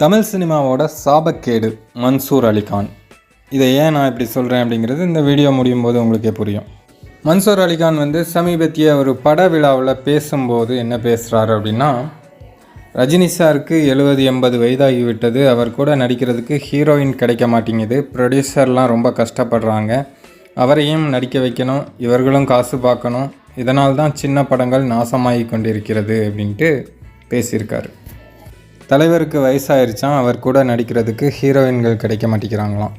தமிழ் சினிமாவோட சாபக்கேடு மன்சூர் அலிகான். இதை ஏன் நான் இப்படி சொல்கிறேன் அப்படிங்கிறது இந்த வீடியோ முடியும் போது உங்களுக்கே புரியும். மன்சூர் அலிகான் வந்து சமீபத்திய ஒரு பட விழாவில் பேசும்போது என்ன பேசுகிறாரு அப்படின்னா ரஜினி சாருக்கு எழுபது எண்பது வயதாகிவிட்டது. அவர் கூட நடிக்கிறதுக்கு ஹீரோயின் கிடைக்க மாட்டேங்குது. ப்ரொடியூசர்லாம் ரொம்ப கஷ்டப்படுறாங்க. அவரையும் நடிக்க வைக்கணும் இவர்களும் காசு பார்க்கணும். இதனால் தான் சின்ன படங்கள் நாசமாகி கொண்டிருக்கிறது அப்படின்ட்டு பேசியிருக்காரு. தலைவருக்கு வயசாயிருச்சான் அவர் கூட நடிக்கிறதுக்கு ஹீரோயின்கள் கிடைக்க மாட்டேங்கிறாங்களாம்.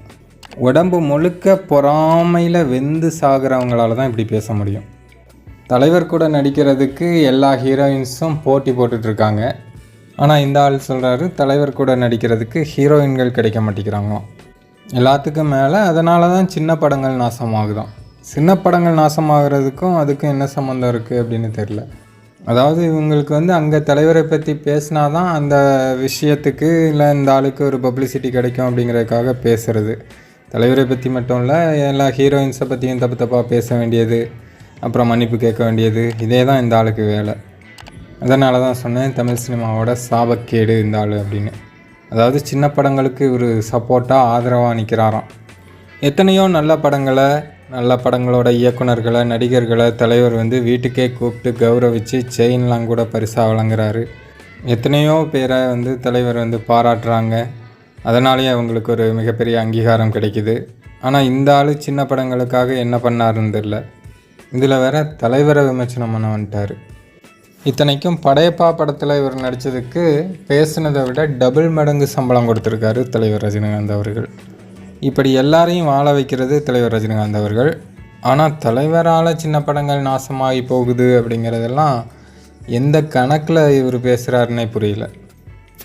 உடம்பு முழுக்க பொறாமையில் வெந்து சாகிறவங்களால தான் இப்படி பேச முடியும். தலைவர் கூட நடிக்கிறதுக்கு எல்லா ஹீரோயின்ஸும் போட்டி போட்டுட்ருக்காங்க. ஆனால் இந்த ஆள் சொல்கிறாரு தலைவர் கூட நடிக்கிறதுக்கு ஹீரோயின்கள் கிடைக்க மாட்டேங்கிறாங்களாம். எல்லாத்துக்கும் மேலே அதனால தான் சின்ன படங்கள் நாசமாகுதான் சின்ன படங்கள் நாசமாகிறதுக்கும் அதுக்கும் என்ன சம்மந்தம் இருக்குது அப்படின்னு தெரில அதாவது இவங்களுக்கு வந்து அங்கே தலைவரை பற்றி பேசினா தான் அந்த விஷயத்துக்கு இல்லை இந்த ஆளுக்கு ஒரு பப்ளிசிட்டி கிடைக்கும் அப்படிங்கிறதுக்காக பேசுகிறது தலைவரை பற்றி மட்டும் இல்லை எல்லா ஹீரோயின்ஸை பற்றியும் தப்பு தப்பாக பேச வேண்டியது அப்புறம் மன்னிப்பு கேட்க வேண்டியது இதே தான் இந்த ஆளுக்கு வேலை. அதனால தான் சொன்னேன் தமிழ் சினிமாவோட சாபக்கேடு இந்த ஆள் அப்படின்னு. அதாவது சின்ன படங்களுக்கு ஒரு சப்போர்ட்டாக ஆதரவாக நிற்கிறாராம் எத்தனையோ நல்ல படங்களை நல்ல படங்களோட இயக்குனர்களை நடிகர்களை தலைவர் வந்து வீட்டுக்கே கூப்பிட்டு கௌரவித்து செயின்லாம் கூட பரிசாக வழங்குறாரு. எத்தனையோ பேரை வந்து தலைவர் வந்து பாராட்டுறாங்க. அதனாலேயே அவங்களுக்கு ஒரு மிகப்பெரிய அங்கீகாரம் கிடைக்குது. ஆனால் இந்த ஆள் சின்ன படங்களுக்காக என்ன பண்ணாருன்னு தெரில இதில் வேற தலைவரை விமர்சனம் பண்ண வந்துட்டார் இத்தனைக்கும் படையப்பா படத்தில் இவர் நடித்ததுக்கு பேசுனதை விட டபுள் மடங்கு சம்பளம் கொடுத்துருக்காரு தலைவர் ரஜினிகாந்த் அவர்கள். இப்படி எல்லாரையும் வாழ வைக்கிறது தலைவர் ரஜினிகாந்த் அவர்கள். ஆனால் தலைவரால் சின்ன படங்கள் நாசமாகி போகுது அப்படிங்கிறதெல்லாம் எந்த கணக்கில் இவர் பேசுகிறாருன்னே புரியல.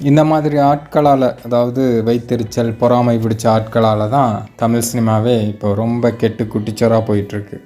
இந்த மாதிரி ஆட்களால் அதாவது வைத்தெரிச்சல் பொறாமை பிடிச்ச ஆட்களால் தான் தமிழ் சினிமாவே இப்போ ரொம்ப கெட்டு குட்டிச்சோராக போயிட்டுருக்கு